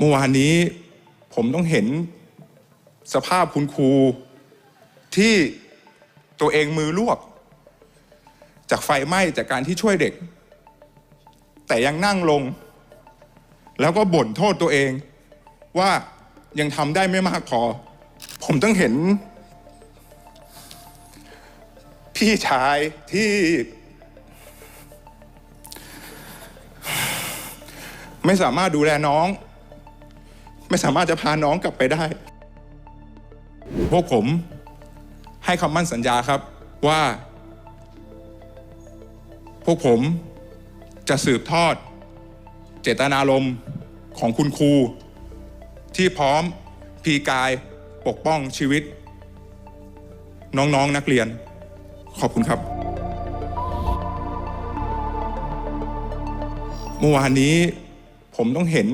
เมื่อวานนี้ผมต้องเห็นสภาพคุณครูที่ตัวเองมือลวก จากไฟไหม้จากการที่ช่วยเด็ก แต่ยังนั่งลง แล้วก็บ่นโทษตัวเอง ว่ายังทำได้ไม่มากพอ ผมต้องเห็น พี่ชายที่ไม่สามารถดูแลน้อง ไม่สามารถจะพาน้องกลับไปได้ พวกผมให้คำมั่นสัญญาครับว่า พวกผมจะสืบทอด เจตนารมณ์ของคุณครู ที่พร้อมพีกายปกป้องชีวิต น้องๆนนักเรียน ขอบคุณครับ เมื่อวานนี้ผมต้องเห็น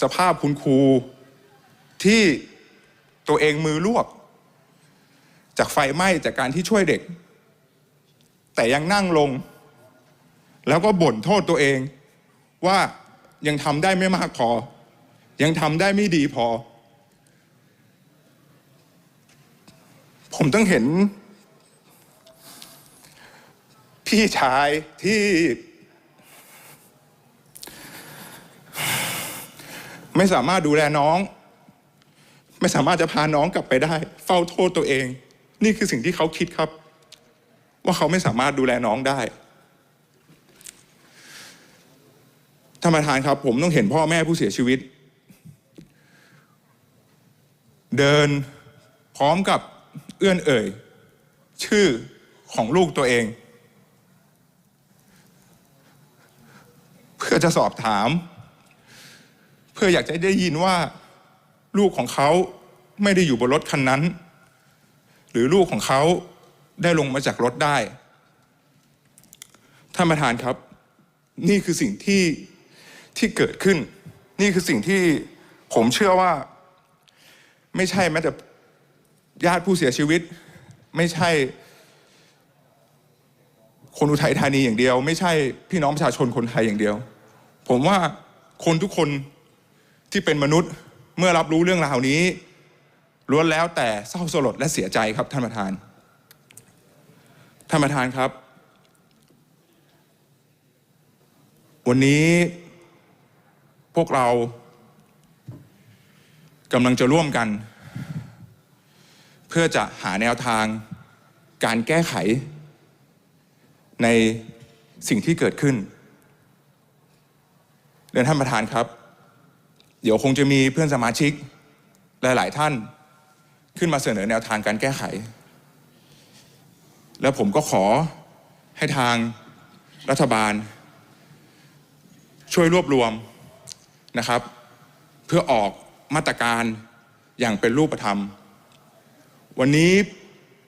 สภาพคุณครูที่ตัวเองมือลวก จากไฟไหม้จากการที่ช่วยเด็ก แต่ยังนั่งลง แล้วก็บ่นโทษตัวเอง ว่ายังทำได้ไม่มากพอ ยังทำได้ไม่ดีพอ ผมต้องเห็น พี่ชายที่ ไม่สามารถดูแลน้อง ไม่สามารถจะพาน้องกลับไปได้ เฝ้าโทษตัวเอง นี่คือสิ่งที่เขาคิดครับ ว่าเขาไม่สามารถดูแลน้องได้ท่านประธานครับ ผมต้องเห็นพ่อแม่ผู้เสียชีวิต เดินพร้อมกับเอื้อนเอ่ย ชื่อของลูกตัวเอง เพื่อจะสอบถาม เพื่ออยากจะได้ยินว่าลูกของเขาไม่ได้อยู่บนรถคันนั้น หรือลูกของเขาได้ลงมาจากรถได้ท่านประธานครับ นี่คือสิ่งที่ที่เกิดขึ้น นี่คือสิ่งที่ผมเชื่อว่า ไม่ใช่แม้แต่ญาติผู้เสียชีวิต ไม่ใช่ คนอุทัยธานีอย่างเดียว ไม่ใช่พี่น้องประชาชนคนไทยอย่างเดียว ผมว่าคนทุกคน ที่เป็นมนุษย์เมื่อรับรู้เรื่องราวนี้ล้วนแล้วแต่เศร้าสลดและเสียใจครับท่านประธาน ท่านประธานครับ วันนี้พวกเรากำลังจะร่วมกัน เพื่อจะหาแนวทางการแก้ไข ในสิ่งที่เกิดขึ้นเรียนท่านประธานครับ เดี๋ยวคงจะมีเพื่อนสมาชิกหลาย ๆ ท่านขึ้นมาเสนอแนวทางการแก้ไข แล้วผมก็ขอให้ทางรัฐบาล ช่วยรวบรวมนะครับ เพื่อออกมาตรการอย่างเป็นรูปธรรม วันนี้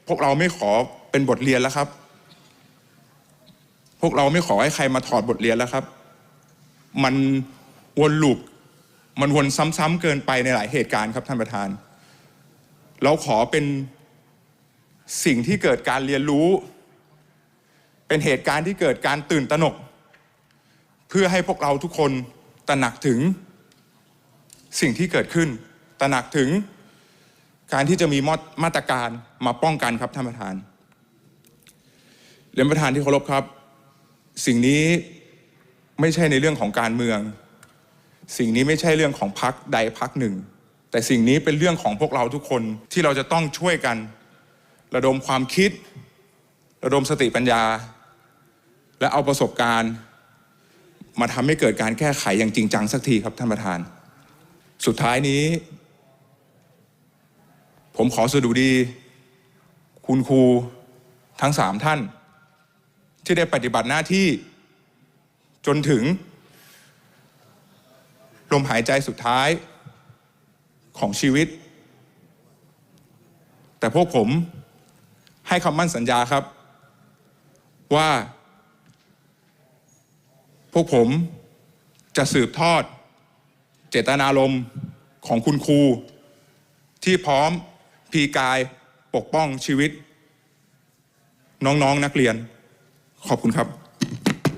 พวกเราไม่ขอเป็นบทเรียนแล้วครับ พวกเราไม่ขอให้ใครมาถอดบทเรียนแล้วครับ มันวนลูป มันวนซ้ำๆเกินไปในหลายเหตุการณ์ครับท่านประธาน เราขอเป็นสิ่งที่เกิดการเรียนรู้ เป็นเหตุการณ์ที่เกิดการตื่นตระหนก เพื่อให้พวกเราทุกคนตระหนักถึงสิ่งที่เกิดขึ้น ตระหนักถึงการที่จะมีมาตรการมาป้องกันครับท่านประธานเรียนประธานที่เคารพครับ สิ่งนี้ไม่ใช่ในเรื่องของการเมือง สิ่งนี้ไม่ใช่เรื่องของพักใดพักหนึ่ง แต่สิ่งนี้เป็นเรื่องของพวกเราทุกคนที่เราจะต้องช่วยกัน ระดมความคิด ระดมสติปัญญา และเอาประสบการณ์ มาทำให้เกิดการแก้ไขอย่างจริงจังสักทีครับท่านประธาน สุดท้ายนี้ ผมขอสดุดี คุณครูทั้งสามท่าน ที่ได้ปฏิบัติหน้าที่จนถึง ลมหายใจสุดท้ายของชีวิต แต่พวกผมให้คำมั่นสัญญาครับ ว่า พวกผมจะสืบทอด เจตนารมณ์ของคุณครู ที่พร้อมพีกายปกป้องชีวิต น้องๆนนักเรียน ขอบคุณครับ